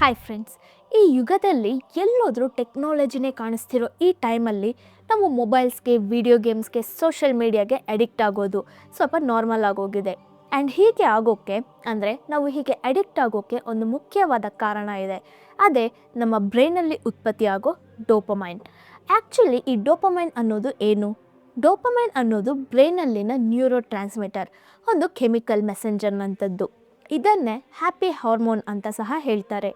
Hi friends ಈ ಯುಗದಲ್ಲಿ ಎಲ್ಲೋದ್ರೂ ಟೆಕ್ನಾಲಜಿನೇ ಕಾಣಿಸ್ತಿರೋ ಈ ಟೈಮಲ್ಲಿ ನಾವು ಮೊಬೈಲ್ಸ್ಗೆ ವಿಡಿಯೋ ಗೇಮ್ಸ್ಗೆ ಸೋಷಿಯಲ್ ಮೀಡಿಯಾಗೆ ಅಡಿಕ್ಟ್ ಆಗೋದು ಸ್ವಲ್ಪ ನಾರ್ಮಲ್ ಆಗೋಗಿದೆ. ಆ್ಯಂಡ್ ಹೀಗೆ ಆಗೋಕ್ಕೆ ಅಂದರೆ ನಾವು ಹೀಗೆ ಅಡಿಕ್ಟ್ ಆಗೋಕ್ಕೆ ಒಂದು ಮುಖ್ಯವಾದ ಕಾರಣ ಇದೆ. ಅದೇ ನಮ್ಮ ಬ್ರೈನಲ್ಲಿ ಉತ್ಪತ್ತಿಯಾಗೋ ಡೋಪಮೈನ್ ಆ್ಯಕ್ಚುಲಿ ಈ ಡೋಪಮೈನ್ ಅನ್ನೋದು ಏನು? ಡೋಪಮೈನ್ ಅನ್ನೋದು ಬ್ರೈನಲ್ಲಿನ ನ್ಯೂರೋ ಟ್ರಾನ್ಸ್ಮಿಟರ್ ಒಂದು ಕೆಮಿಕಲ್ ಮೆಸೆಂಜರ್ನಂಥದ್ದು ಇದನ್ನೇ ಹ್ಯಾಪಿ ಹಾರ್ಮೋನ್ ಅಂತ ಸಹ ಹೇಳ್ತಾರೆ.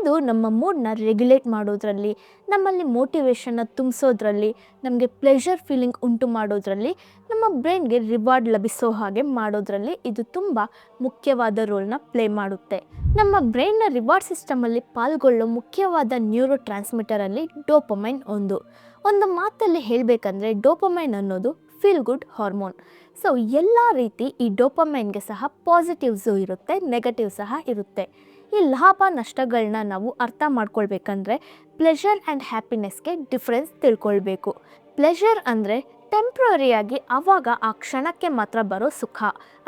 ಇದು ನಮ್ಮ ಮೂಡ್ನ ರೆಗ್ಯುಲೇಟ್ ಮಾಡೋದ್ರಲ್ಲಿ, ನಮ್ಮಲ್ಲಿ ಮೋಟಿವೇಶನ್ನ ತುಂಬಿಸೋದ್ರಲ್ಲಿ, ನಮಗೆ ಪ್ಲೆಷರ್ ಫೀಲಿಂಗ್ ಉಂಟು ಮಾಡೋದ್ರಲ್ಲಿ, ನಮ್ಮ ಬ್ರೈನ್ಗೆ ರಿವಾರ್ಡ್ ಲಭಿಸೋ ಹಾಗೆ ಮಾಡೋದ್ರಲ್ಲಿ ಇದು ತುಂಬ ಮುಖ್ಯವಾದ ರೋಲ್ನ ಪ್ಲೇ ಮಾಡುತ್ತೆ. ನಮ್ಮ ಬ್ರೈನ್ನ ರಿವಾರ್ಡ್ ಸಿಸ್ಟಮಲ್ಲಿ ಪಾಲ್ಗೊಳ್ಳೋ ಮುಖ್ಯವಾದ ನ್ಯೂರೋ ಟ್ರಾನ್ಸ್ಮಿಟರಲ್ಲಿ ಡೋಪಮೈನ್ ಒಂದು. ಒಂದು ಮಾತಲ್ಲಿ ಹೇಳಬೇಕಂದ್ರೆ ಡೋಪಮೈನ್ ಅನ್ನೋದು ಫೀಲ್ ಗುಡ್ ಹಾರ್ಮೋನ್ ಸೊ ಎಲ್ಲ ರೀತಿ ಈ ಡೋಪಮೈನ್ಗೆ ಸಹ ಪಾಸಿಟಿವ್ಸು ಇರುತ್ತೆ ನೆಗೆಟಿವ್ ಸಹ ಇರುತ್ತೆ. ಈ ಲಾಭ ನಷ್ಟಗಳನ್ನ ನಾವು ಅರ್ಥ ಮಾಡ್ಕೊಳ್ಬೇಕಂದ್ರೆ ಪ್ಲೆಷರ್ ಆ್ಯಂಡ್ ಹ್ಯಾಪಿನೆಸ್ಗೆ ಡಿಫ್ರೆನ್ಸ್ ತಿಳ್ಕೊಳ್ಬೇಕು. ಪ್ಲೆಷರ್ ಅಂದರೆ ಟೆಂಪ್ರರಿಯಾಗಿ ಆವಾಗ ಆ ಕ್ಷಣಕ್ಕೆ ಮಾತ್ರ ಬರೋ ಸುಖ.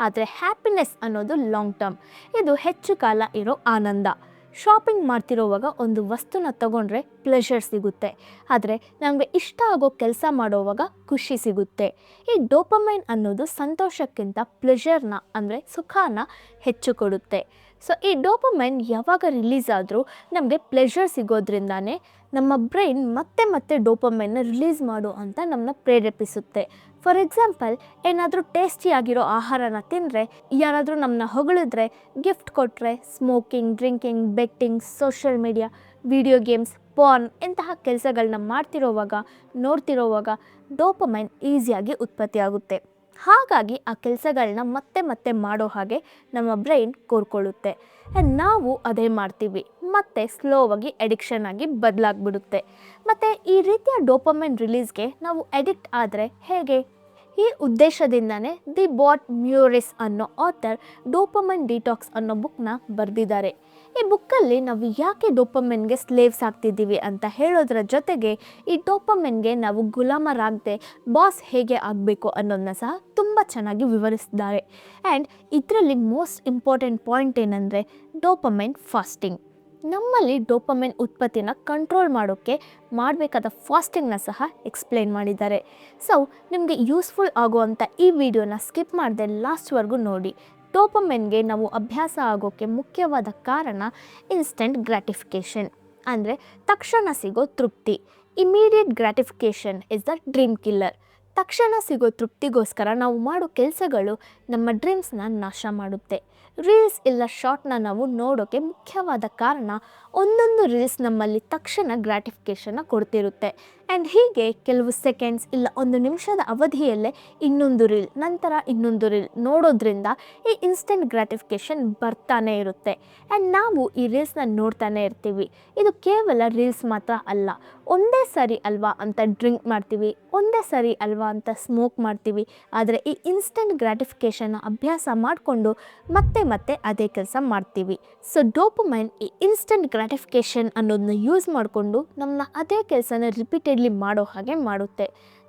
ಆದರೆ ಹ್ಯಾಪಿನೆಸ್ ಅನ್ನೋದು ಲಾಂಗ್ ಟರ್ಮ್ ಇದು ಹೆಚ್ಚು ಕಾಲ ಇರೋ ಆನಂದ. ಶಾಪಿಂಗ್ ಮಾಡ್ತಿರೋವಾಗ ಒಂದು ವಸ್ತುನ ತಗೊಂಡ್ರೆ ಪ್ಲೆಷರ್ ಸಿಗುತ್ತೆ. ಆದರೆ ನಮಗೆ ಇಷ್ಟ ಆಗೋ ಕೆಲಸ ಮಾಡೋವಾಗ ಖುಷಿ ಸಿಗುತ್ತೆ. ಈ ಡೋಪಮೈನ್ ಅನ್ನೋದು ಸಂತೋಷಕ್ಕಿಂತ ಪ್ಲೆಷರ್ನ ಅಂದರೆ ಸುಖಾನ ಹೆಚ್ಚು ಕೊಡುತ್ತೆ. ಸೊ ಈ ಡೋಪಮೈನ್ ಯಾವಾಗ ರಿಲೀಸ್ ಆದರೂ ನಮಗೆ ಪ್ಲೆಷರ್ ಸಿಗೋದ್ರಿಂದಾನೇ ನಮ್ಮ ಬ್ರೈನ್ ಮತ್ತೆ ಮತ್ತೆ ಡೋಪಮೈನ್ನ ರಿಲೀಸ್ ಮಾಡು ಅಂತ ನಮ್ಮನ್ನ ಪ್ರೇರೇಪಿಸುತ್ತೆ. ಫಾರ್ ಎಕ್ಸಾಂಪಲ್ ಏನಾದರೂ ಟೇಸ್ಟಿಯಾಗಿರೋ ಆಹಾರನ ತಿಂದರೆ, ಯಾರಾದರೂ ನಮ್ಮನ್ನ ಹೊಗಳಿದ್ರೆ ಗಿಫ್ಟ್ ಕೊಟ್ಟರೆ smoking drinking betting social media video games porn ಇಂತಹ ಕೆಲಸಗಳನ್ನ ಮಾಡ್ತಿರೋವಾಗ, ನೋಡ್ತಿರೋವಾಗ ಡೋಪಮೈನ್ ಈಸಿಯಾಗಿ ಉತ್ಪತ್ತಿಯಾಗುತ್ತೆ. ಹಾಗಾಗಿ ಆ ಕೆಲಸಗಳನ್ನ ಮತ್ತೆ ಮತ್ತೆ ಮಾಡೋ ಹಾಗೆ ನಮ್ಮ ಬ್ರೈನ್ ಕೋರ್ಕೊಳ್ಳುತ್ತೆ. ನಾವು ಅದೇ ಮಾಡ್ತೀವಿ. ಮತ್ತು ಸ್ಲೋವಾಗಿ ಎಡಿಕ್ಷನ್ ಆಗಿ ಬದಲಾಗ್ಬಿಡುತ್ತೆ. ಮತ್ತು ಈ ರೀತಿಯ ಡೋಪಮೈನ್ ರಿಲೀಸ್ಗೆ ನಾವು ಎಡಿಕ್ಟ್ ಆದರೆ ಹೇಗೆ? ಈ ಉದ್ದೇಶದಿಂದನೇ ದಿ ಬಾಟ್ ಮ್ಯೂರಿಸ್ ಅನ್ನೋ ಆಥರ್ ಡೋಪಮೈನ್ ಡಿಟಾಕ್ಸ್ ಅನ್ನೋ ಬುಕ್ನ ಬರೆದಿದ್ದಾರೆ. ಈ ಬುಕ್ಕಲ್ಲಿ ನಾವು ಯಾಕೆ ಡೋಪಮೆನ್ಗೆ ಸ್ಲೇವ್ಸ್ ಆಗ್ತಿದ್ದೀವಿ ಅಂತ ಹೇಳೋದ್ರ ಜೊತೆಗೆ ಈ ಡೋಪಮೆನ್ಗೆ ನಾವು ಗುಲಾಮರಾಗದೆ ಬಾಸ್ ಹೇಗೆ ಆಗಬೇಕು ಅನ್ನೋದನ್ನ ಸಹ ತುಂಬ ಚೆನ್ನಾಗಿ ವಿವರಿಸಿದ್ದಾರೆ. ಆ್ಯಂಡ್ ಇದರಲ್ಲಿ ಮೋಸ್ಟ್ ಇಂಪಾರ್ಟೆಂಟ್ ಪಾಯಿಂಟ್ ಏನಂದರೆ ಡೋಪಮೆನ್ ಫಾಸ್ಟಿಂಗ್ ನಮ್ಮಲ್ಲಿ ಡೋಪಮೆನ್ ಉತ್ಪತ್ತಿನ ಕಂಟ್ರೋಲ್ ಮಾಡೋಕ್ಕೆ ಮಾಡಬೇಕಾದ ಫಾಸ್ಟಿಂಗ್ನ ಸಹ ಎಕ್ಸ್ಪ್ಲೈನ್ ಮಾಡಿದ್ದಾರೆ. ಸೊ ನಿಮಗೆ ಯೂಸ್ಫುಲ್ ಆಗುವಂಥ ಈ ವಿಡಿಯೋನ ಸ್ಕಿಪ್ ಮಾಡದೆ ಲಾಸ್ಟ್ವರೆಗೂ ನೋಡಿ. ಡೋಪಮೆನ್ಗೆ ನಾವು ಅಭ್ಯಾಸ ಆಗೋಕ್ಕೆ ಮುಖ್ಯವಾದ ಕಾರಣ ಇನ್ಸ್ಟೆಂಟ್ ಗ್ರ್ಯಾಟಿಫಿಕೇಷನ್ ಅಂದರೆ ತಕ್ಷಣ ಸಿಗೋ ತೃಪ್ತಿ. Immediate gratification is the dream killer ತಕ್ಷಣ ಸಿಗೋ ತೃಪ್ತಿಗೋಸ್ಕರ ನಾವು ಮಾಡೋ ಕೆಲಸಗಳು ನಮ್ಮ ಡ್ರೀಮ್ಸ್ನ ನಾಶ ಮಾಡುತ್ತೆ. ರೀಲ್ಸ್ ಇಲ್ಲ ಶಾರ್ಟ್ನ ನಾವು ನೋಡೋಕ್ಕೆ ಮುಖ್ಯವಾದ ಕಾರಣ ಒಂದೊಂದು ರೀಲ್ಸ್ ನಮ್ಮಲ್ಲಿ ತಕ್ಷಣ ಗ್ರ್ಯಾಟಿಫಿಕೇಷನ್ನ ಕೊಡ್ತಿರುತ್ತೆ. ಆ್ಯಂಡ್ ಹೀಗೆ ಕೆಲವು ಸೆಕೆಂಡ್ಸ್ ಇಲ್ಲ ಒಂದು ನಿಮಿಷದ ಅವಧಿಯಲ್ಲೇ ಇನ್ನೊಂದು ರೀಲ್ ನಂತರ ಇನ್ನೊಂದು ರೀಲ್ ನೋಡೋದ್ರಿಂದ ಈ ಇನ್ಸ್ಟೆಂಟ್ ಗ್ರಾಟಿಫಿಕೇಷನ್ ಬರ್ತಾನೆ ಇರುತ್ತೆ. ಆ್ಯಂಡ್ ನಾವು ಈ ರೀಲ್ಸ್ನ ನೋಡ್ತಾನೆ ಇರ್ತೀವಿ. ಇದು ಕೇವಲ ರೀಲ್ಸ್ ಮಾತ್ರ ಅಲ್ಲ. ಒಂದೇ ಸರಿ ಅಲ್ವಾ ಅಂತ ಡ್ರಿಂಕ್ ಮಾಡ್ತೀವಿ, ಒಂದೇ ಸರಿ ಅಲ್ವಾ ಅಂತ ಸ್ಮೋಕ್ ಮಾಡ್ತೀವಿ, ಆದರೆ ಈ ಇನ್ಸ್ಟೆಂಟ್ ಗ್ರ್ಯಾಟಿಫಿಕೇಷನ್ನ ಅಭ್ಯಾಸ ಮಾಡಿಕೊಂಡು ಮತ್ತೆ ಮತ್ತೆ ಅದೇ ಕೆಲಸ ಮಾಡ್ತೀವಿ. ಸೊ ಡೋಪಮೈನ್ ಈ ಇನ್ಸ್ಟೆಂಟ್ ಗ್ರ್ಯಾಟಿಫಿಕೇಷನ್ ಅನ್ನೋದನ್ನ ಯೂಸ್ ಮಾಡಿಕೊಂಡು ನಮ್ಮನ್ನ ಅದೇ ಕೆಲಸನ ರಿಪೀಟೆಡ್ಲಿ ಮಾಡೋ ಹಾಗೆ ಮಾಡುತ್ತೆ.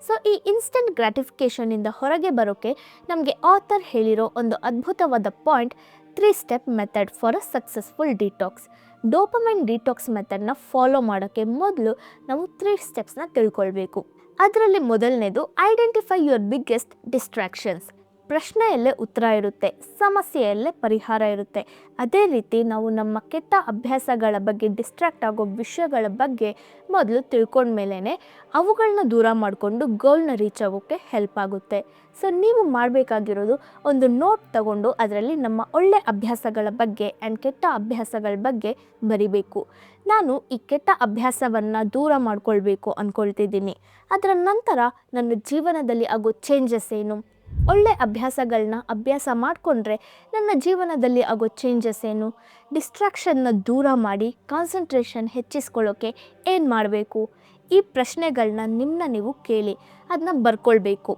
ಸೊ ಈ ಇನ್ಸ್ಟೆಂಟ್ ಗ್ರ್ಯಾಟಿಫಿಕೇಷನಿಂದ ಹೊರಗೆ ಬರೋಕ್ಕೆ ನಮಗೆ ಆಥರ್ ಹೇಳಿರೋ ಒಂದು ಅದ್ಭುತವಾದ point three step method for a successful detox dopamine detox ಮೆಥಡ್ನ follow ಮಾಡೋಕ್ಕೆ ಮೊದಲು ನಾವು ತ್ರೀ ಸ್ಟೆಪ್ಸ್ನ ತಿಳ್ಕೊಳ್ಬೇಕು. ಅದರಲ್ಲಿ ಮೊದಲನೇದು ಐಡೆಂಟಿಫೈ ಯುವರ್ ಬಿಗ್ಗೆಸ್ಟ್ ಡಿಸ್ಟ್ರಾಕ್ಷನ್ಸ್ ಪ್ರಶ್ನೆಯಲ್ಲೇ ಉತ್ತರ ಇರುತ್ತೆ, ಸಮಸ್ಯೆಯಲ್ಲೇ ಪರಿಹಾರ ಇರುತ್ತೆ. ಅದೇ ರೀತಿ ನಾವು ನಮ್ಮ ಕೆಟ್ಟ ಅಭ್ಯಾಸಗಳ ಬಗ್ಗೆ ಡಿಸ್ಟ್ರಾಕ್ಟ್ ಆಗೋ ವಿಷಯಗಳ ಬಗ್ಗೆ ಮೊದಲು ತಿಳ್ಕೊಂಡ್ಮೇಲೇ ಅವುಗಳನ್ನ ದೂರ ಮಾಡಿಕೊಂಡು ಗೋಲ್ನ ರೀಚ್ ಆಗೋಕ್ಕೆ ಹೆಲ್ಪ್ ಆಗುತ್ತೆ. ಸೊ ನೀವು ಮಾಡಬೇಕಾಗಿರೋದು ಒಂದು ನೋಟ್ ತಗೊಂಡು ಅದರಲ್ಲಿ ನಮ್ಮ ಒಳ್ಳೆ ಅಭ್ಯಾಸಗಳ ಬಗ್ಗೆ ಆ್ಯಂಡ್ ಕೆಟ್ಟ ಅಭ್ಯಾಸಗಳ ಬಗ್ಗೆ ಬರಿಬೇಕು. ನಾನು ಈ ಕೆಟ್ಟ ಅಭ್ಯಾಸವನ್ನು ದೂರ ಮಾಡ್ಕೊಳ್ಬೇಕು ಅಂದ್ಕೊಳ್ತಿದ್ದೀನಿ ಅದರ ನಂತರ ನನ್ನ ಜೀವನದಲ್ಲಿ ಆಗೋ ಚೇಂಜಸ್ ಏನು? ಒಳ್ಳೆ ಅಭ್ಯಾಸಗಳನ್ನ ಅಭ್ಯಾಸ ಮಾಡಿಕೊಂಡ್ರೆ ನನ್ನ ಜೀವನದಲ್ಲಿ ಆಗೋ ಚೇಂಜಸ್ ಏನು? ಡಿಸ್ಟ್ರಾಕ್ಷನ್ನ ದೂರ ಮಾಡಿ ಕಾನ್ಸಂಟ್ರೇಷನ್ ಹೆಚ್ಚಿಸ್ಕೊಳ್ಳೋಕ್ಕೆ ಏನು ಮಾಡಬೇಕು? ಈ ಪ್ರಶ್ನೆಗಳನ್ನ ನಿಮ್ಮನ್ನ ನೀವು ಕೇಳಿ ಅದನ್ನ ಬರ್ಕೊಳ್ಬೇಕು.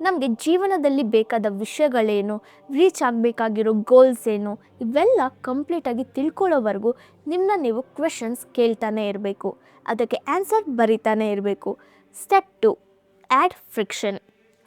ನಮಗೆ ಜೀವನದಲ್ಲಿ ಬೇಕಾದ ವಿಷಯಗಳೇನು ರೀಚ್ ಆಗಬೇಕಾಗಿರೋ ಗೋಲ್ಸ್ ಏನು, ಇವೆಲ್ಲ ಕಂಪ್ಲೀಟಾಗಿ ತಿಳ್ಕೊಳ್ಳೋವರೆಗೂ ನಿಮ್ಮನ್ನ ನೀವು ಕ್ವೆಶನ್ಸ್ ಕೇಳ್ತಾನೆ ಇರಬೇಕು. ಅದಕ್ಕೆ ಆನ್ಸರ್ ಬರಿತಾನೆ ಇರಬೇಕು. Step two add friction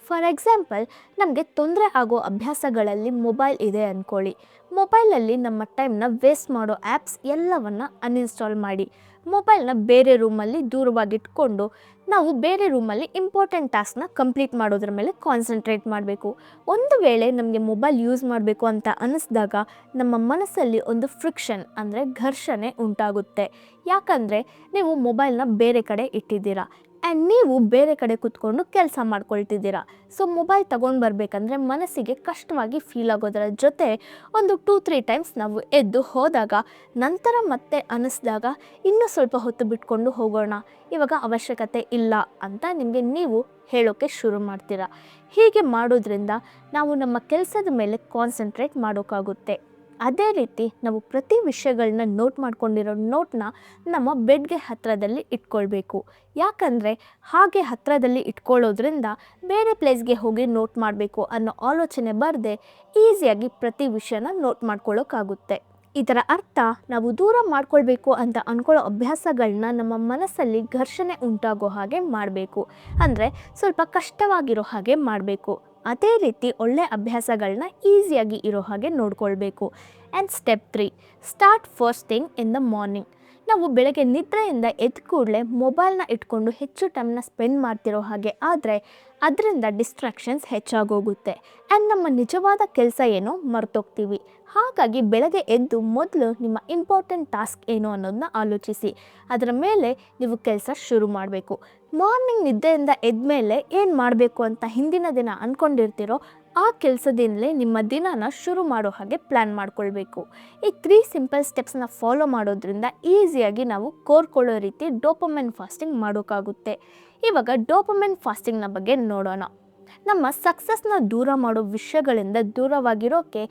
for example, ನಮಗೆ ತೊಂದರೆ ಆಗೋ ಅಭ್ಯಾಸಗಳಲ್ಲಿ ಮೊಬೈಲ್ ಇದೆ ಅಂದ್ಕೊಳ್ಳಿ ಮೊಬೈಲಲ್ಲಿ ನಮ್ಮ ಟೈಮ್ನ ವೇಸ್ಟ್ ಮಾಡೋ ಆ್ಯಪ್ಸ್ ಎಲ್ಲವನ್ನು ಅನ್ಇನ್ಸ್ಟಾಲ್ ಮಾಡಿ. ಮೊಬೈಲ್ನ ಬೇರೆ ರೂಮಲ್ಲಿ ದೂರವಾಗಿಟ್ಕೊಂಡು ನಾವು ಬೇರೆ ರೂಮಲ್ಲಿ ಇಂಪಾರ್ಟೆಂಟ್ ಟಾಸ್ಕ್ನ ಕಂಪ್ಲೀಟ್ ಮಾಡೋದ್ರ ಮೇಲೆ ಕಾನ್ಸಂಟ್ರೇಟ್ ಮಾಡಬೇಕು. ಒಂದು ವೇಳೆ ನಮಗೆ ಮೊಬೈಲ್ ಯೂಸ್ ಮಾಡಬೇಕು ಅಂತ ಅನ್ನಿಸ್ದಾಗ ನಮ್ಮ ಮನಸ್ಸಲ್ಲಿ ಒಂದು ಫ್ರಿಕ್ಷನ್ ಅಂದರೆ ಘರ್ಷಣೆ ಉಂಟಾಗುತ್ತೆ. ಯಾಕಂದರೆ ನೀವು ಮೊಬೈಲ್ನ ಬೇರೆ ಕಡೆ ಇಟ್ಟಿದ್ದೀರಾ. ಆ್ಯಂಡ್ ನೀವು ಬೇರೆ ಕಡೆ ಕೂತ್ಕೊಂಡು ಕೆಲಸ ಮಾಡ್ಕೊಳ್ತಿದ್ದೀರಾ. ಸೊ ಮೊಬೈಲ್ ತೊಗೊಂಡು ಬರಬೇಕಂದ್ರೆ ಮನಸ್ಸಿಗೆ ಕಷ್ಟವಾಗಿ ಫೀಲ್ ಆಗೋದರ ಜೊತೆ ಒಂದು ಟೂ ತ್ರೀ ಟೈಮ್ಸ್ ನಾವು ಎದ್ದು ಹೋದಾಗ, ನಂತರ ಮತ್ತೆ ಅನಿಸ್ದಾಗ ಇನ್ನೂ ಸ್ವಲ್ಪ ಹೊತ್ತು ಬಿಟ್ಕೊಂಡು ಹೋಗೋಣ. ಇವಾಗ ಅವಶ್ಯಕತೆ ಇಲ್ಲ ಅಂತ ನಿಮಗೆ ನೀವು ಹೇಳೋಕ್ಕೆ ಶುರು ಮಾಡ್ತೀರಾ. ಹೀಗೆ ಮಾಡೋದ್ರಿಂದ ನಾವು ನಮ್ಮ ಕೆಲಸದ ಮೇಲೆ ಕಾನ್ಸಂಟ್ರೇಟ್ ಮಾಡೋಕ್ಕಾಗುತ್ತೆ. ಅದೇ ರೀತಿ ನಾವು ಪ್ರತಿ ವಿಷಯಗಳನ್ನ ನೋಟ್ ಮಾಡ್ಕೊಂಡಿರೋ ನೋಟ್ನ ನಮ್ಮ ಬೆಡ್ಗೆ ಹತ್ತಿರದಲ್ಲಿ ಇಟ್ಕೊಳ್ಬೇಕು. ಯಾಕಂದರೆ ಹಾಗೆ ಹತ್ತಿರದಲ್ಲಿ ಇಟ್ಕೊಳ್ಳೋದ್ರಿಂದ ಬೇರೆ ಪ್ಲೇಸ್ಗೆ ಹೋಗಿ ನೋಟ್ ಮಾಡಬೇಕು ಅನ್ನೋ ಆಲೋಚನೆ ಬರದೆ ಈಸಿಯಾಗಿ ಪ್ರತಿ ವಿಷಯನ ನೋಟ್ ಮಾಡ್ಕೊಳ್ಳೋಕ್ಕಾಗುತ್ತೆ. ಇದರ ಅರ್ಥ ನಾವು ದೂರ ಮಾಡ್ಕೊಳ್ಬೇಕು ಅಂತ ಅಂದ್ಕೊಳ್ಳೋ ಅಭ್ಯಾಸಗಳನ್ನ ನಮ್ಮ ಮನಸ್ಸಲ್ಲಿ ಘರ್ಷಣೆ ಉಂಟಾಗೋ ಹಾಗೆ ಮಾಡಬೇಕು. ಅಂದರೆ ಸ್ವಲ್ಪ ಕಷ್ಟವಾಗಿರೋ ಹಾಗೆ ಮಾಡಬೇಕು. ಅದೇ ರೀತಿ ಒಳ್ಳೆ ಅಭ್ಯಾಸಗಳನ್ನ ಈಸಿಯಾಗಿ ಇರೋ ಹಾಗೆ ನೋಡ್ಕೊಳ್ಬೇಕು. And step three start first thing in the morning ನಾವು ಬೆಳಗ್ಗೆ ನಿದ್ರೆಯಿಂದ ಎದ್ದ ಕೂಡಲೇ ಮೊಬೈಲ್ನ ಇಟ್ಕೊಂಡು ಹೆಚ್ಚು ಟೈಮ್ನ ಸ್ಪೆಂಡ್ ಮಾಡ್ತಿರೋ ಹಾಗೆ ಆದರೆ ಅದರಿಂದ ಡಿಸ್ಟ್ರಾಕ್ಷನ್ಸ್ ಹೆಚ್ಚಾಗೋಗುತ್ತೆ. ಆ್ಯಂಡ್ ನಮ್ಮ ನಿಜವಾದ ಕೆಲಸ ಏನೋ? ಮರ್ತೋಗ್ತೀವಿ. ಹಾಗಾಗಿ ಬೆಳಗ್ಗೆ ಎದ್ದು ಮೊದಲು ನಿಮ್ಮ ಇಂಪಾರ್ಟೆಂಟ್ ಟಾಸ್ಕ್ ಏನು ಅನ್ನೋದನ್ನ ಆಲೋಚಿಸಿ. ಅದರ ಮೇಲೆ ನೀವು ಕೆಲಸ ಶುರು ಮಾಡಬೇಕು. ಮಾರ್ನಿಂಗ್ ನಿದ್ದೆಯಿಂದ ಎದ್ದ ಮೇಲೆ ಏನು ಮಾಡಬೇಕು ಅಂತ ಹಿಂದಿನ ದಿನ ಅಂದ್ಕೊಂಡಿರ್ತೀರೋ ಆ ಕೆಲಸದಿಂದಲೇ ನಿಮ್ಮ ದಿನನ ಶುರು ಮಾಡೋ ಹಾಗೆ ಪ್ಲ್ಯಾನ್ ಮಾಡ್ಕೊಳ್ಬೇಕು. ಈ ತ್ರೀ ಸಿಂಪಲ್ ಸ್ಟೆಪ್ಸನ್ನ ಫಾಲೋ ಮಾಡೋದ್ರಿಂದ ಈಸಿಯಾಗಿ ನಾವು ಕೋರ್ಕೊಳ್ಳೋ ರೀತಿ ಡೋಪಮೆನ್ ಫಾಸ್ಟಿಂಗ್ ಮಾಡೋಕ್ಕಾಗುತ್ತೆ. ಇವಾಗ ಡೋಪಮೆನ್ ಫಾಸ್ಟಿಂಗ್ನ ಬಗ್ಗೆ ನೋಡೋಣ. ನಮ್ಮ ಸಕ್ಸಸ್ನ ದೂರ ಮಾಡೋ ವಿಷಯಗಳಿಂದ ದೂರವಾಗಿರೋಕ್ಕೆ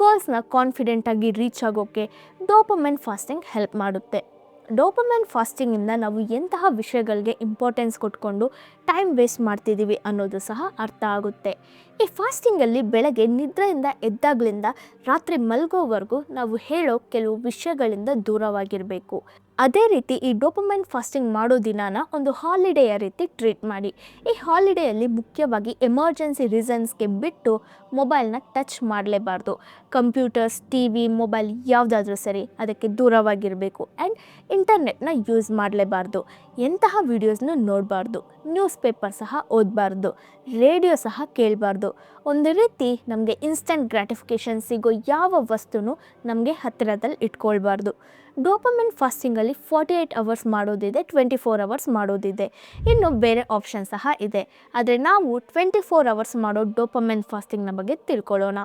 ಗೋಲ್ಸ್ನ ಕಾನ್ಫಿಡೆಂಟಾಗಿ ರೀಚ್ ಆಗೋಕ್ಕೆ ಡೋಪಮೆನ್ ಫಾಸ್ಟಿಂಗ್ ಹೆಲ್ಪ್ ಮಾಡುತ್ತೆ. ಡೋಪಮೆನ್ ಫಾಸ್ಟಿಂಗಿಂದ ನಾವು ಎಂತಹ ವಿಷಯಗಳಿಗೆ ಇಂಪಾರ್ಟೆನ್ಸ್ ಕೊಟ್ಕೊಂಡು ಟೈಮ್ ವೇಸ್ಟ್ ಮಾಡ್ತಿದ್ದೀವಿ ಅನ್ನೋದು ಸಹ ಅರ್ಥ ಆಗುತ್ತೆ. ಈ ಫಾಸ್ಟಿಂಗಲ್ಲಿ ಬೆಳಗ್ಗೆ ನಿದ್ರೆಯಿಂದ ಎದ್ದಾಗ್ಲಿಂದ ರಾತ್ರಿ ಮಲಗೋವರೆಗೂ ನಾವು ಹೇಳೋ ಕೆಲವು ವಿಷಯಗಳಿಂದ ದೂರವಾಗಿರಬೇಕು. ಅದೇ ರೀತಿ ಈ ಡೋಪಮೈನ್ ಫಾಸ್ಟಿಂಗ್ ಮಾಡೋ ದಿನಾನ ಒಂದು ಹಾಲಿಡೇಯ ರೀತಿ ಟ್ರೀಟ್ ಮಾಡಿ. ಈ ಹಾಲಿಡೇಯಲ್ಲಿ ಮುಖ್ಯವಾಗಿ ಎಮರ್ಜೆನ್ಸಿ ರೀಸನ್ಸ್ಗೆ ಬಿಟ್ಟು ಮೊಬೈಲ್ನ ಟಚ್ ಮಾಡಲೇಬಾರ್ದು. ಕಂಪ್ಯೂಟರ್ಸ್ ಟಿ ವಿ ಮೊಬೈಲ್ ಯಾವುದಾದ್ರೂ ಸರಿ ಅದಕ್ಕೆ ದೂರವಾಗಿರಬೇಕು. And ಇಂಟರ್ನೆಟ್ನ use ಮಾಡಲೇಬಾರ್ದು. ಎಂತಹ ವಿಡಿಯೋಸ್ನ ನೋಡಬಾರ್ದು, ನ್ಯೂಸ್ ಪೇಪರ್ ಸಹ ಓದಬಾರ್ದು, ರೇಡಿಯೋ ಸಹ ಕೇಳಬಾರ್ದು. ಒಂದು ರೀತಿ ನಮಗೆ ಇನ್ಸ್ಟಂಟ್ ಗ್ರ್ಯಾಟಿಫಿಕೇಷನ್ ಸಿಗೋ ಯಾವ ವಸ್ತುನೂ ನಮಗೆ ಹತ್ತಿರದಲ್ಲಿ ಇಟ್ಕೊಳ್ಬಾರ್ದು. ಡೋಪಮೆಂಟ್ ಫಾಸ್ಟಿಂಗಲ್ಲಿ ಫಾರ್ಟಿ ಏಯ್ಟ್ ಅವರ್ಸ್ ಮಾಡೋದಿದೆ ಟ್ವೆಂಟಿ ಫೋರ್ ಅವರ್ಸ್ ಮಾಡೋದಿದೆ. ಇನ್ನು ಬೇರೆ ಆಪ್ಷನ್ ಸಹ ಇದೆ. ಆದರೆ ನಾವು ಟ್ವೆಂಟಿ ಫೋರ್ ಅವರ್ಸ್ ಮಾಡೋ ಡೋಪಮೆಂಟ್ ಫಾಸ್ಟಿಂಗ್ನ ಬಗ್ಗೆ ತಿಳ್ಕೊಳ್ಳೋಣ.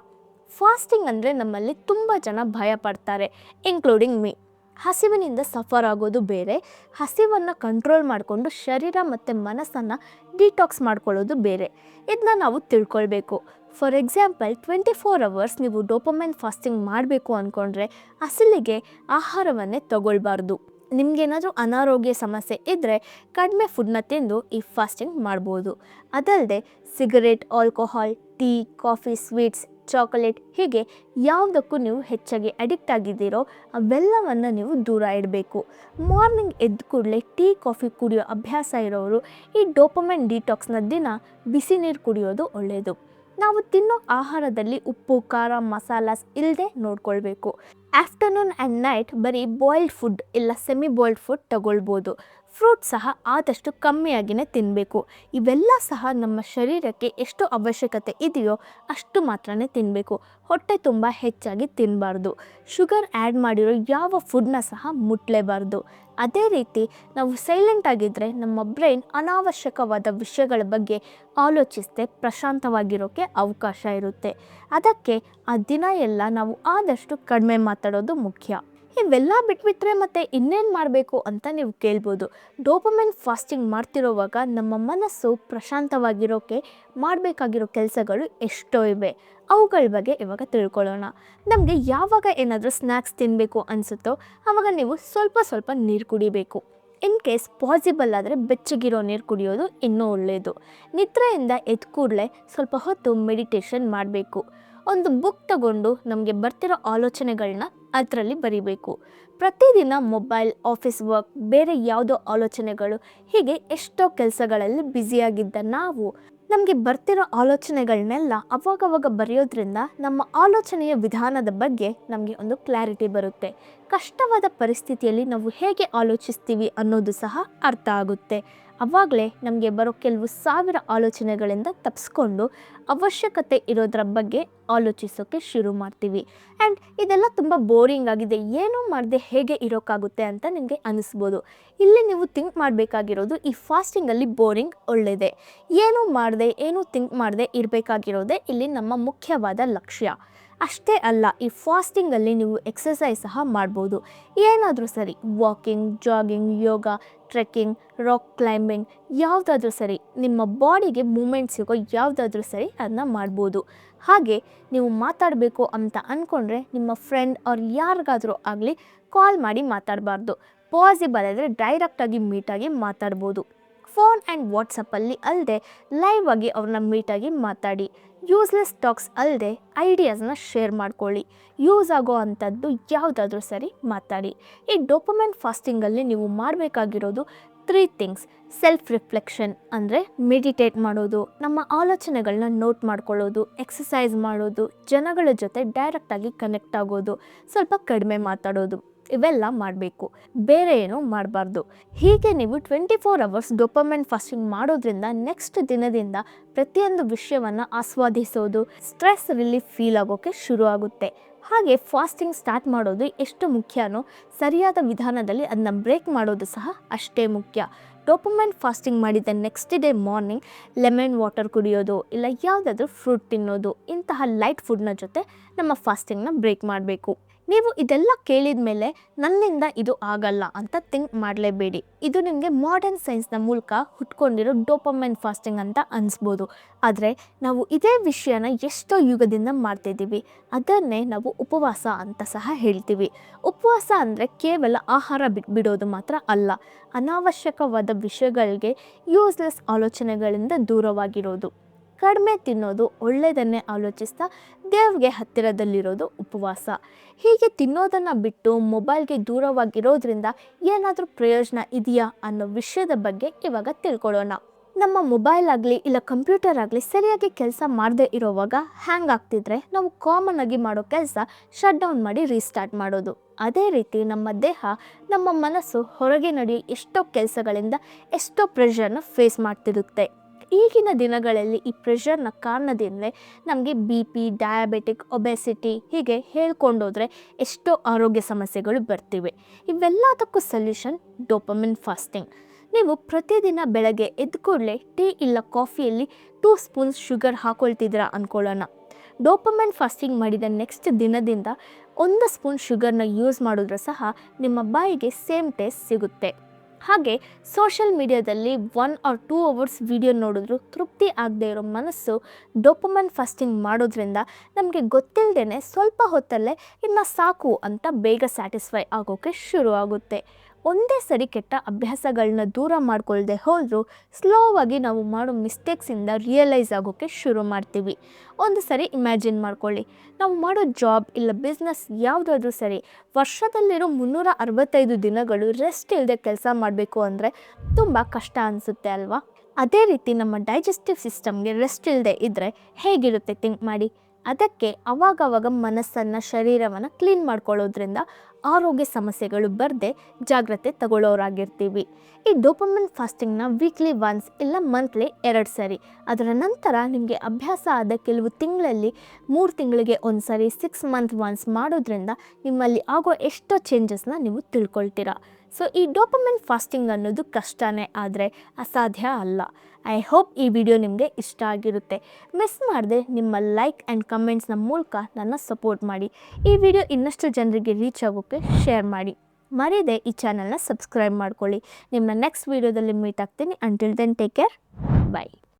ಫಾಸ್ಟಿಂಗ್ ಅಂದರೆ ನಮ್ಮಲ್ಲಿ ತುಂಬ ಜನ ಭಯ ಪಡ್ತಾರೆ ಇನ್ಕ್ಲೂಡಿಂಗ್ ಮೀ ಹಸಿವಿನಿಂದ ಸಫರ್ ಆಗೋದು ಬೇರೆ. ಹಸಿವನ್ನು ಕಂಟ್ರೋಲ್ ಮಾಡಿಕೊಂಡು ಶರೀರ ಮತ್ತು ಮನಸ್ಸನ್ನು ಡಿಟಾಕ್ಸ್ ಮಾಡ್ಕೊಳ್ಳೋದು ಬೇರೆ. ಇದನ್ನ ನಾವು ತಿಳ್ಕೊಳ್ಬೇಕು. For example twenty four hours ನೀವು ಡೋಪಮೈನ್ ಫಾಸ್ಟಿಂಗ್ ಮಾಡಬೇಕು ಅಂದ್ಕೊಂಡ್ರೆ ಅಸಲಿಗೆ ಆಹಾರವನ್ನೇ ತಗೊಳ್ಬಾರ್ದು. ನಿಮಗೇನಾದರೂ ಅನಾರೋಗ್ಯ ಸಮಸ್ಯೆ ಇದ್ದರೆ ಕಡಿಮೆ ಫುಡ್ನ ತಿಂದು ಈ ಫಾಸ್ಟಿಂಗ್ ಮಾಡ್ಬೋದು. ಅದಲ್ಲದೆ cigarette alcohol tea coffee sweets chocolate ಹೀಗೆ ಯಾವುದಕ್ಕೂ ನೀವು ಹೆಚ್ಚಾಗಿ ಅಡಿಕ್ಟ್ ಆಗಿದ್ದೀರೋ ಅವೆಲ್ಲವನ್ನು ನೀವು ದೂರ ಇಡಬೇಕು. ಮಾರ್ನಿಂಗ್ ಎದ್ದ ಕೂಡಲೇ ಟೀ ಕಾಫಿ ಕುಡಿಯೋ ಅಭ್ಯಾಸ ಇರೋರು ಈ ಡೋಪಮೆಂಟ್ ಡಿಟಾಕ್ಸ್ನ ದಿನ ಬಿಸಿ ನೀರು ಕುಡಿಯೋದು ಒಳ್ಳೆಯದು ನಾವು ತಿನ್ನೋ ಆಹಾರದಲ್ಲಿ ಉಪ್ಪು, ಖಾರ, ಮಸಾಲಾಸ್ ಇಲ್ಲದೆ ನೋಡ್ಕೊಳ್ಬೇಕು. ಆಫ್ಟರ್ನೂನ್ ಆ್ಯಂಡ್ ನೈಟ್ ಬರೀ ಬಾಯ್ಲ್ಡ್ ಫುಡ್ ಇಲ್ಲ ಸೆಮಿ ಬಾಯ್ಲ್ಡ್ ಫುಡ್ ತಗೊಳ್ಬೋದು. ಫ್ರೂಟ್ ಸಹ ಆದಷ್ಟು ಕಮ್ಮಿಯಾಗಿಯೇ ತಿನ್ನಬೇಕು ಇವೆಲ್ಲ ಸಹ ನಮ್ಮ ಶರೀರಕ್ಕೆ ಎಷ್ಟು ಅವಶ್ಯಕತೆ ಇದೆಯೋ ಅಷ್ಟು ಮಾತ್ರನೇ ತಿನ್ನಬೇಕು ಹೊಟ್ಟೆ ತುಂಬ ಹೆಚ್ಚಾಗಿ ತಿನ್ನಬಾರ್ದು ಶುಗರ್ ಆ್ಯಡ್ ಮಾಡಿರೋ ಯಾವ ಫುಡ್ನ ಸಹ ಮುಟ್ಲೇಬಾರ್ದು. ಅದೇ ರೀತಿ ನಾವು ಸೈಲೆಂಟ್ ಆಗಿದ್ದರೆ ನಮ್ಮ ಬ್ರೈನ್ ಅನಾವಶ್ಯಕವಾದ ವಿಷಯಗಳ ಬಗ್ಗೆ ಆಲೋಚಿಸದೆ ಪ್ರಶಾಂತವಾಗಿರೋಕ್ಕೆ ಅವಕಾಶ ಇರುತ್ತೆ. ಅದಕ್ಕೆ ಆ ದಿನ ಎಲ್ಲ ನಾವು ಆದಷ್ಟು ಕಡಿಮೆ ಮಾತಾಡೋದು ಮುಖ್ಯ. ಇವೆಲ್ಲ ಬಿಟ್ಬಿಟ್ರೆ ಮತ್ತೆ ಇನ್ನೇನು ಮಾಡಬೇಕು ಅಂತ ನೀವು ಕೇಳ್ಬೋದು. ಡೋಪಮೆನ್ ಫಾಸ್ಟಿಂಗ್ ಮಾಡ್ತಿರೋವಾಗ ನಮ್ಮ ಮನಸ್ಸು ಪ್ರಶಾಂತವಾಗಿರೋಕೆ ಮಾಡಬೇಕಾಗಿರೋ ಕೆಲಸಗಳು ಎಷ್ಟೋ ಇವೆ. ಅವುಗಳ ಬಗ್ಗೆ ಇವಾಗ ತಿಳ್ಕೊಳ್ಳೋಣ. ನಮಗೆ ಯಾವಾಗ ಏನಾದರೂ ಸ್ನ್ಯಾಕ್ಸ್ ತಿನ್ನಬೇಕು ಅನಿಸುತ್ತೋ ಆವಾಗ ನೀವು ಸ್ವಲ್ಪ ಸ್ವಲ್ಪ ನೀರು ಕುಡಿಬೇಕು. ಇನ್ ಕೇಸ್ ಪಾಸಿಬಲ್ ಆದರೆ ಬೆಚ್ಚಗಿರೋ ನೀರು ಕುಡಿಯೋದು ಇನ್ನೂ ಒಳ್ಳೆಯದು ನಿದ್ರೆಯಿಂದ ಎದ್ದು ಕೂಡಲೇ ಸ್ವಲ್ಪ ಹೊತ್ತು ಮೆಡಿಟೇಷನ್ ಮಾಡಬೇಕು. ಒಂದು ಬುಕ್ ತಗೊಂಡು ನಮಗೆ ಬರ್ತಿರೋ ಆಲೋಚನೆಗಳನ್ನ ಅದರಲ್ಲಿ ಬರಿಬೇಕು. ಪ್ರತಿದಿನ ಮೊಬೈಲ್ ಆಫೀಸ್ ವರ್ಕ್ ಬೇರೆ ಯಾವುದೋ ಆಲೋಚನೆಗಳು, ಹೀಗೆ ಎಷ್ಟೋ ಕೆಲಸಗಳಲ್ಲಿ ಬ್ಯುಸಿಯಾಗಿದ್ದ ನಾವು, ನಮಗೆ ಬರ್ತಿರೋ ಆಲೋಚನೆಗಳನ್ನೆಲ್ಲ ಅವಾಗವಾಗ ಬರೆಯೋದ್ರಿಂದ ನಮ್ಮ ಆಲೋಚನೆಯ ವಿಧಾನದ ಬಗ್ಗೆ ನಮಗೆ ಒಂದು ಕ್ಲಾರಿಟಿ ಬರುತ್ತೆ. ಕಷ್ಟವಾದ ಪರಿಸ್ಥಿತಿಯಲ್ಲಿ ನಾವು ಹೇಗೆ ಆಲೋಚಿಸ್ತೀವಿ ಅನ್ನೋದು ಸಹ ಅರ್ಥ ಆಗುತ್ತೆ. ಅವಾಗಲೇ ನಮಗೆ ಬರೋ ಕೆಲವು ಸಾವಿರ ಆಲೋಚನೆಗಳಿಂದ ತಪ್ಪಿಸ್ಕೊಂಡು ಅವಶ್ಯಕತೆ ಇರೋದ್ರ ಬಗ್ಗೆ ಆಲೋಚಿಸೋಕ್ಕೆ ಶುರು ಮಾಡ್ತೀವಿ. ಆ್ಯಂಡ್ ಇದೆಲ್ಲ ತುಂಬ ಬೋರಿಂಗ್ ಆಗಿದೆ. ಏನೂ ಮಾಡದೆ ಹೇಗೆ ಇರೋಕ್ಕಾಗುತ್ತೆ ಅಂತ ನಿಮಗೆ ಅನಿಸ್ಬೋದು. ಇಲ್ಲಿ ನೀವು ಥಿಂಕ್ ಮಾಡಬೇಕಾಗಿರೋದು ಈ ಫಾಸ್ಟಿಂಗಲ್ಲಿ ಬೋರಿಂಗ್ ಒಳ್ಳೆಯದೇ ಏನೂ ಮಾಡದೆ, ಏನೂ ಥಿಂಕ್ ಮಾಡದೆ ಇರಬೇಕಾಗಿರೋದೇ ಇಲ್ಲಿ ನಮ್ಮ ಮುಖ್ಯವಾದ ಲಕ್ಷ್ಯ. ಅಷ್ಟೇ ಅಲ್ಲ, ಈ ಫಾಸ್ಟಿಂಗಲ್ಲಿ ನೀವು ಎಕ್ಸಸೈಸ್ ಸಹ ಮಾಡ್ಬೋದು. ಏನಾದರೂ ಸರಿ walking jogging yoga trekking, rock climbing ಯಾವುದಾದ್ರೂ ಸರಿ ನಿಮ್ಮ ಬಾಡಿಗೆ ಮೂಮೆಂಟ್ ಸಿಗೋ ಯಾವುದಾದ್ರೂ ಸರಿ ಅದನ್ನ ಮಾಡ್ಬೋದು. ಹಾಗೆ ನೀವು ಮಾತಾಡಬೇಕು ಅಂತ ಅಂದ್ಕೊಂಡ್ರೆ ನಿಮ್ಮ ಫ್ರೆಂಡ್ ಅವ್ರು ಯಾರಿಗಾದರೂ ಆಗಲಿ ಕಾಲ್ ಮಾಡಿ ಮಾತಾಡಬಾರ್ದು. ಪಾಸಿಬಲ್ ಆದರೆ ಡೈರೆಕ್ಟಾಗಿ ಮೀಟಾಗಿ ಮಾತಾಡ್ಬೋದು. ಫೋನ್ ಆ್ಯಂಡ್ ವಾಟ್ಸಪ್ಪಲ್ಲಿ ಅಲ್ಲದೆ ಲೈವ್ ಆಗಿ ಅವ್ರನ್ನ ಮೀಟಾಗಿ ಮಾತಾಡಿ. ಯೂಸ್ಲೆಸ್ ಟಾಕ್ಸ್ ಅಲ್ಲದೆ ಐಡಿಯಾಸನ್ನ ಶೇರ್ ಮಾಡ್ಕೊಳ್ಳಿ. ಯೂಸ್ ಆಗೋ ಅಂಥದ್ದು ಯಾವುದಾದ್ರೂ ಸರಿ ಮಾತಾಡಿ. ಈ ಡೋಪಮೆಂಟ್ ಫಾಸ್ಟಿಂಗಲ್ಲಿ ನೀವು ಮಾಡಬೇಕಾಗಿರೋದು ತ್ರೀ ಥಿಂಗ್ಸ್ ಸೆಲ್ಫ್ ರಿಫ್ಲೆಕ್ಷನ್ ಅಂದರೆ ಮೆಡಿಟೇಟ್ ಮಾಡೋದು, ನಮ್ಮ ಆಲೋಚನೆಗಳನ್ನ ನೋಟ್ ಮಾಡ್ಕೊಳ್ಳೋದು ಎಕ್ಸಸೈಸ್ ಮಾಡೋದು, ಜನಗಳ ಜೊತೆ ಡೈರೆಕ್ಟಾಗಿ ಕನೆಕ್ಟ್ ಆಗೋದು, ಸ್ವಲ್ಪ ಕಡಿಮೆ ಮಾತಾಡೋದು. ಇವೆಲ್ಲ ಮಾಡಬೇಕು. ಬೇರೆ ಏನೂ ಮಾಡಬಾರ್ದು. ಹೀಗೆ ನೀವು twenty four hours dopamine fasting ಮಾಡೋದ್ರಿಂದ ನೆಕ್ಸ್ಟ್ ದಿನದಿಂದ ಪ್ರತಿಯೊಂದು ವಿಷಯವನ್ನು ಆಸ್ವಾದಿಸೋದು ಸ್ಟ್ರೆಸ್ ರಿಲೀಫ್ ಫೀಲ್ ಆಗೋಕ್ಕೆ ಶುರು ಆಗುತ್ತೆ. ಹಾಗೆ ಫಾಸ್ಟಿಂಗ್ ಸ್ಟಾರ್ಟ್ ಮಾಡೋದು ಎಷ್ಟು ಮುಖ್ಯನೋ ಸರಿಯಾದ ವಿಧಾನದಲ್ಲಿ ಅದನ್ನ ಬ್ರೇಕ್ ಮಾಡೋದು ಸಹ ಅಷ್ಟೇ ಮುಖ್ಯ. ಡೋಪಮೆಂಟ್ ಫಾಸ್ಟಿಂಗ್ ಮಾಡಿದ next day morning lemon water ಕುಡಿಯೋದು ಇಲ್ಲ ಯಾವುದಾದ್ರೂ ಫ್ರೂಟ್ ತಿನ್ನೋದು ಇಂತಹ ಲೈಟ್ ಫುಡ್ನ ಜೊತೆ ನಮ್ಮ ಫಾಸ್ಟಿಂಗ್ನ ಬ್ರೇಕ್ ಮಾಡಬೇಕು. ನೀವು ಇದೆಲ್ಲ ಕೇಳಿದ ಮೇಲೆ ನನ್ನಿಂದ ಇದು ಆಗಲ್ಲ ಅಂತ ಥಿಂಕ್ ಮಾಡಲೇಬೇಡಿ. ಇದು ನಿಮಗೆ ಮಾಡರ್ನ್ ಸೈನ್ಸ್ನ ಮೂಲಕ ಹುಟ್ಕೊಂಡಿರೋ ಡೋಪಮೆನ್ ಫಾಸ್ಟಿಂಗ್ ಅಂತ ಅನಿಸ್ಬೋದು. ಆದರೆ ನಾವು ಇದೇ ವಿಷಯನ ಎಷ್ಟೋ ಯುಗದಿಂದ ಮಾಡ್ತಿದ್ದೀವಿ ಅದನ್ನೇ ನಾವು ಉಪವಾಸ ಅಂತ ಸಹ ಹೇಳ್ತೀವಿ. ಉಪವಾಸ ಅಂದರೆ ಕೇವಲ ಆಹಾರ ಬಿಟ್ಬಿಡೋದು ಮಾತ್ರ ಅಲ್ಲ, ಅನಾವಶ್ಯಕವಾದ ವಿಷಯಗಳಿಗೆ ಯೂಸ್ಲೆಸ್ ಆಲೋಚನೆಗಳಿಂದ ದೂರವಾಗಿರೋದು. ಕಡಿಮೆ ತಿನ್ನೋದು ಒಳ್ಳೆಯದನ್ನೇ ಆಲೋಚಿಸ್ತಾ ದೇವ್ರಿಗೆ ಹತ್ತಿರದಲ್ಲಿರೋದು ಉಪವಾಸ. ಹೀಗೆ ತಿನ್ನೋದನ್ನು ಬಿಟ್ಟು ಮೊಬೈಲ್ಗೆ ದೂರವಾಗಿರೋದ್ರಿಂದ ಏನಾದರೂ ಪ್ರಯೋಜನ ಇದೆಯಾ ಅನ್ನೋ ವಿಷಯದ ಬಗ್ಗೆ ಇವಾಗ ತಿಳ್ಕೊಳ್ಳೋಣ. ನಮ್ಮ ಮೊಬೈಲ್ ಆಗಲಿ ಇಲ್ಲ ಕಂಪ್ಯೂಟರ್ ಆಗಲಿ ಸರಿಯಾಗಿ ಕೆಲಸ ಮಾಡದೇ ಇರೋವಾಗ ಹ್ಯಾಂಗ್ ಆಗ್ತಿದ್ರೆ ನಾವು ಕಾಮನ್ ಆಗಿ ಮಾಡೋ ಕೆಲಸ ಶಟ್ ಡೌನ್ ಮಾಡಿ ರೀಸ್ಟಾರ್ಟ್ ಮಾಡೋದು. ಅದೇ ರೀತಿ ನಮ್ಮ ದೇಹ, ನಮ್ಮ ಮನಸ್ಸು ಹೊರಗೆ ನಡೆಯೋ ಎಷ್ಟೋ ಕೆಲಸಗಳಿಂದ ಎಷ್ಟೋ ಪ್ರೆಷರ್ನ ಫೇಸ್ ಮಾಡ್ತಿರುತ್ತೆ. ಈಗಿನ ದಿನಗಳಲ್ಲಿ ಈ ಪ್ರೆಷರ್ನ ಕಾರಣದಿಂದಲೇ ನಮಗೆ ಬಿ ಪಿ ಡಯಾಬೆಟಿಕ್ ಒಬೆಸಿಟಿ ಹೀಗೆ ಹೇಳ್ಕೊಂಡೋದ್ರೆ ಎಷ್ಟೋ ಆರೋಗ್ಯ ಸಮಸ್ಯೆಗಳು ಬರ್ತಿವೆ. ಇವೆಲ್ಲದಕ್ಕೂ ಸೊಲ್ಯೂಷನ್ ಡೋಪಮಿನ್ ಫಾಸ್ಟಿಂಗ್ ನೀವು ಪ್ರತಿದಿನ ಬೆಳಗ್ಗೆ ಎದ್ದು ಕೂಡಲೇ ಟೀ ಇಲ್ಲ ಕಾಫಿಯಲ್ಲಿ ಟೂ ಸ್ಪೂನ್ಸ್ ಶುಗರ್ ಹಾಕೊಳ್ತಿದ್ದೀರಾ ಅಂದ್ಕೊಳ್ಳೋಣ ಡೋಪಮೆಂಟ್ ಫಾಸ್ಟಿಂಗ್ ಮಾಡಿದ ನೆಕ್ಸ್ಟ್ ದಿನದಿಂದ ಒಂದು ಸ್ಪೂನ್ ಶುಗರ್ನ ಯೂಸ್ ಮಾಡಿದ್ರೂ ಸಹ ನಿಮ್ಮ ಬಾಯಿಗೆ ಸೇಮ್ ಟೇಸ್ಟ್ ಸಿಗುತ್ತೆ. ಹಾಗೆ ಸೋಷಿಯಲ್ ಮೀಡಿಯಾದಲ್ಲಿ one or two hours video ನೋಡಿದ್ರು ತೃಪ್ತಿ ಆಗದೆ ಇರೋ ಮನಸ್ಸು ಡೋಪಮನ್ ಫಾಸ್ಟಿಂಗ್ ಮಾಡೋದ್ರಿಂದ ನಮಗೆ ಗೊತ್ತಿಲ್ಲದೇ ಸ್ವಲ್ಪ ಹೊತ್ತಲ್ಲೇ ಇನ್ನು ಸಾಕು ಅಂತ ಬೇಗ ಸ್ಯಾಟಿಸ್ಫೈ ಆಗೋಕ್ಕೆ ಶುರು ಆಗುತ್ತೆ ಒಂದೇ ಸರಿ ಕೆಟ್ಟ ಅಭ್ಯಾಸಗಳನ್ನ ದೂರ ಮಾಡ್ಕೊಳ್ದೆ ಹೋದರೂ ಸ್ಲೋವಾಗಿ ನಾವು ಮಾಡೋ ಮಿಸ್ಟೇಕ್ಸಿಂದ ರಿಯಲೈಸ್ ಆಗೋಕ್ಕೆ ಶುರು ಮಾಡ್ತೀವಿ. ಒಂದು ಸರಿ ಇಮ್ಯಾಜಿನ್ ಮಾಡ್ಕೊಳ್ಳಿ. ನಾವು ಮಾಡೋ ಜಾಬ್ ಇಲ್ಲ ಬಿಸ್ನೆಸ್ ಯಾವುದಾದ್ರೂ ಸರಿ, ವರ್ಷದಲ್ಲಿರೋ ಮುನ್ನೂರ ಅರವತ್ತೈದು ದಿನಗಳು ರೆಸ್ಟ್ ಇಲ್ಲದೆ ಕೆಲಸ ಮಾಡಬೇಕು ಅಂದರೆ ತುಂಬ ಕಷ್ಟ ಅನಿಸುತ್ತೆ ಅಲ್ವಾ? ಅದೇ ರೀತಿ ನಮ್ಮ ಡೈಜೆಸ್ಟಿವ್ ಸಿಸ್ಟಮ್ಗೆ ರೆಸ್ಟ್ ಇಲ್ಲದೆ ಇದ್ದರೆ ಹೇಗಿರುತ್ತೆ? ಥಿಂಕ್ ಮಾಡಿ. ಅದಕ್ಕೆ ಅವಾಗವಾಗ ಮನಸ್ಸನ್ನು, ಶರೀರವನ್ನು ಕ್ಲೀನ್ ಮಾಡ್ಕೊಳ್ಳೋದ್ರಿಂದ ಆರೋಗ್ಯ ಸಮಸ್ಯೆಗಳು ಬರದೆ ಜಾಗ್ರತೆ ತಗೊಳ್ಳೋರಾಗಿರ್ತೀವಿ. ಈ ಡೋಪಮಿನ್ ಫಾಸ್ಟಿಂಗ್ನ ವೀಕ್ಲಿ ಒನ್ಸ್ ಇಲ್ಲ ಮಂತ್ಲಿ ಎರಡು ಸರಿ. ಅದರ ನಂತರ ನಿಮಗೆ ಅಭ್ಯಾಸ ಆದ ಕೆಲವು ತಿಂಗಳಲ್ಲಿ ಮೂರು ತಿಂಗಳಿಗೆ ಒಂದು ಸರಿ ಸಿಕ್ಸ್ ಮಂತ್ ಒನ್ಸ್ ಮಾಡೋದ್ರಿಂದ ನಿಮ್ಮಲ್ಲಿ ಆಗೋ ಎಷ್ಟೋ ಚೇಂಜಸ್ನ ನೀವು ತಿಳ್ಕೊಳ್ತೀರಾ. ಸೊ ಈ ಡೋಪಮೆಂಟ್ ಫಾಸ್ಟಿಂಗ್ ಅನ್ನೋದು ಕಷ್ಟನೇ, ಆದರೆ ಅಸಾಧ್ಯ ಅಲ್ಲ. ಐ ಹೋಪ್ ಈ ವಿಡಿಯೋ ನಿಮಗೆ ಇಷ್ಟ ಆಗಿರುತ್ತೆ. ಮಿಸ್ ಮಾಡದೆ ನಿಮ್ಮ ಲೈಕ್ ಆ್ಯಂಡ್ ಕಮೆಂಟ್ಸ್ನ ಮೂಲಕ ನನ್ನ ಸಪೋರ್ಟ್ ಮಾಡಿ. ಈ ವಿಡಿಯೋ ಇನ್ನಷ್ಟು ಜನರಿಗೆ ರೀಚ್ ಆಗೋಕ್ಕೆ ಶೇರ್ ಮಾಡಿ. ಮರೆಯದೆ ಈ ಚಾನಲ್ನ ಸಬ್ಸ್ಕ್ರೈಬ್ ಮಾಡ್ಕೊಳ್ಳಿ. ನಿಮ್ಮ ನೆಕ್ಸ್ಟ್ ವೀಡಿಯೋದಲ್ಲಿ ಮೀಟ್ ಆಗ್ತೀನಿ. Until then take care bye